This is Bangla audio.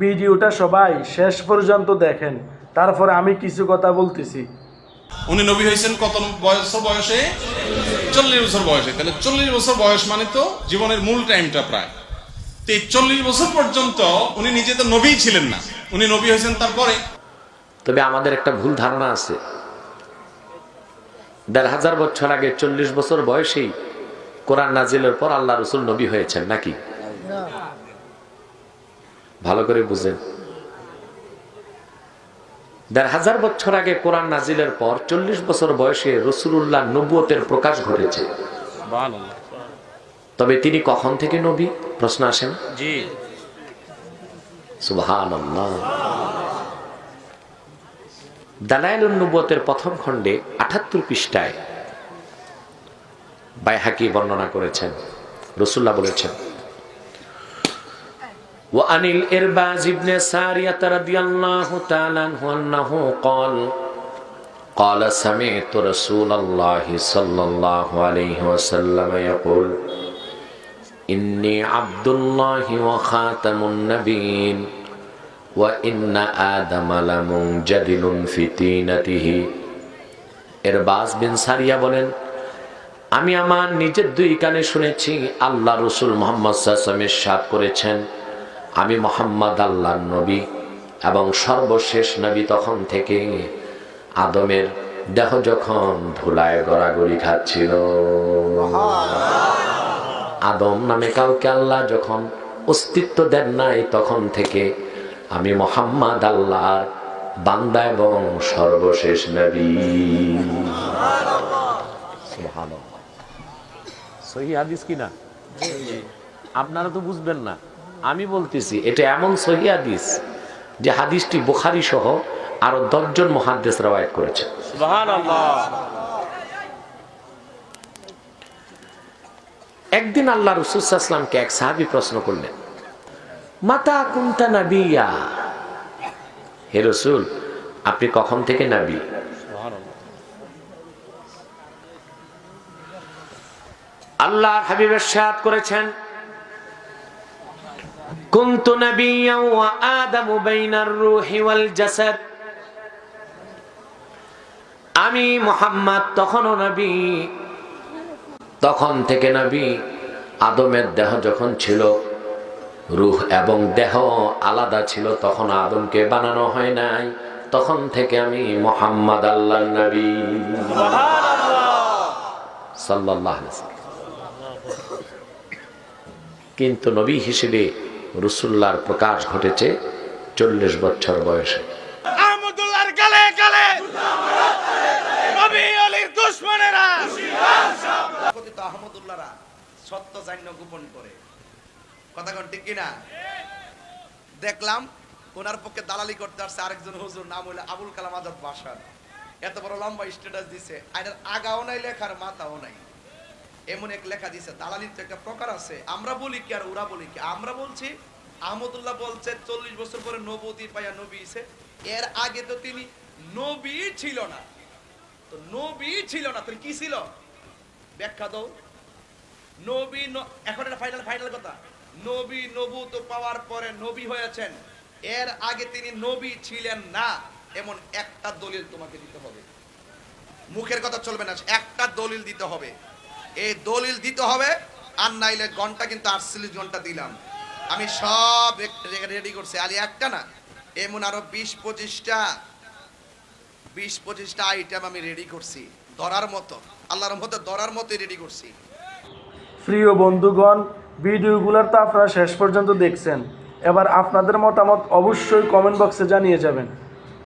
ভিডিওটা সবাই শেষ পর্যন্ত দেখেন। তারপরে আমি কিছু কথা বলতেছি। উনি নবী হয়েছেন কত বছর বয়সে? চল্লিশ বছর বয়সে। তাহলে চল্লিশ বছর বয়স মানে তো জীবনের মূল টাইমটা প্রায়। তো এই চল্লিশ বছর পর্যন্ত উনি নিজে তো নবীই ছিলেন না। উনি নবী হয়েছেন তারপরে? তবে আমাদের একটা ভুল ধারণা আছে। দেড় হাজার বছর আগে চল্লিশ বছর বয়সেই কোরআন নাজিলের পর আল্লাহ রসুল নবী হয়েছেন নাকি? ভালো করে বুঝেন দেড় হাজার বছর আগে কোরআন নাজিলের পর চল্লিশ বছর বয়সে রসুল্লাহ নবুয়তের প্রকাশ ঘটেছে। তবে তিনি কখন থেকে নবী? প্রশ্ন আসেন নবুয়তের প্রথম খণ্ডে আঠাত্তর পৃষ্ঠায় বাইহাকি বর্ণনা করেছেন রসুল্লাহ বলেছেন। وعن الإرباز بن سارية رضي الله تعالى عنه أنه قال قال سمعت رسول الله صلى الله عليه وسلم يقول إني عبد الله وخاتم النبيين وإن آدم لمنجدل في تينته এরবাজ বিন সারিয়া বলেন আমি আমার নিজের দুই কানে শুনেছি আল্লাহ রসুল মোহাম্মদ সাসমের সাপ করেছেন আমি মোহাম্মদ আল্লাহ নবী এবং সর্বশেষ নবী তখন থেকে আদমের দেহ যখন ধুলায় গড়াগড়ি খাচ্ছিল। আদম নামে কাউকে আল্লাহ যখন অস্তিত্ব দেন নাই তখন থেকে আমি মোহাম্মদ আল্লাহর বান্দা এবং সর্বশেষ নবী। সহি হাদিস কিনা আপনারা তো বুঝবেন না। আমি বলতেছি এটা এমন সহি হাদিস যে হাদিসটি বুখারি সহ আরও দশজন মহাদ্দেশ রবায়ত করেছে। একদিন আল্লাহ রসুলামকে এক সাহাবি প্রশ্ন করলেন মাতা কুন্তা নাবিয়া? হে রসুল আপনি কখন থেকে নাবি? আল্লাহ হাবিবের সাদ করেছেন। ওয়া আদামু বাইনার রূহি ওয়াল জাসাদ। আমি মোহাম্মদ তখনও নবী। তখন থেকে নবী আদমের দেহ যখন ছিল রুহ এবং দেহ আলাদা ছিল তখন আদমকে বানানো হয় নাই। তখন থেকে আমি মোহাম্মদ আল্লাহ নবী। ওয়াসাল্লাম। কিন্তু নবী হিসেবে রসুল্লাহর প্রকাশ ঘটেছে চল্লিশ বছর বয়সে। আহমদুল্লাহর গালে গালে নবী আলীর দুশ্মনেরা। কথিত আহমদুল্লাহরা সত্য জান্য গোপন করে। কথা কোন ঠিক কিনা? দেখলাম ওনার পক্ষে দালালি করতে আসছে আরেকজন হুজুর নাম হইল আবুল কালাম আজাদ বাসার। এত বড় লম্বা স্ট্যাটাস দিছে। আর আগাও নাই লেখার মাথাও নাই। এমন এক লেখা দিছে, দালালির তো একটা প্রকার আছে। আমরা বলি কি আর ওরা বলি কি? আমরা বলছি, আহমদুল্লাহ বলছে, চল্লিশ বছর পরে নবতী পাইয়া নবী হইছে। এর আগে তো তিনি নবী ছিল না। তো নবী ছিল না তোর কি ছিল? ব্যাখ্যা দাও। নবী এখন এটা ফাইনাল ফাইনাল কথা। নবী নবু তো পাওয়ার পরে নবী হয়েছেন। এর আগে তিনি নবী ছিলেন না। এমন একটা দলিল তোমাকে দিতে হবে। মুখের কথা চলবে না, একটা দলিল দিতে হবে। এই দলিল দিতে হবে, আর নাইলে ঘণ্টা কিন্তু আটচল্লিশ ঘণ্টা দিলাম। আমি সব রেডি করছি। আলি একটা না, এমন আরও বিশ পঁচিশটা বিশ পঁচিশটা আইটেম আমি রেডি করছি, ধরার মতো। আল্লাহর মতো ধরার মতোই রেডি করছি। প্রিয় বন্ধুগণ, ভিডিওগুলোর তো আপনারা শেষ পর্যন্ত দেখছেন। এবার আপনাদের মতামত অবশ্যই কমেন্ট বক্সে জানিয়ে যাবেন।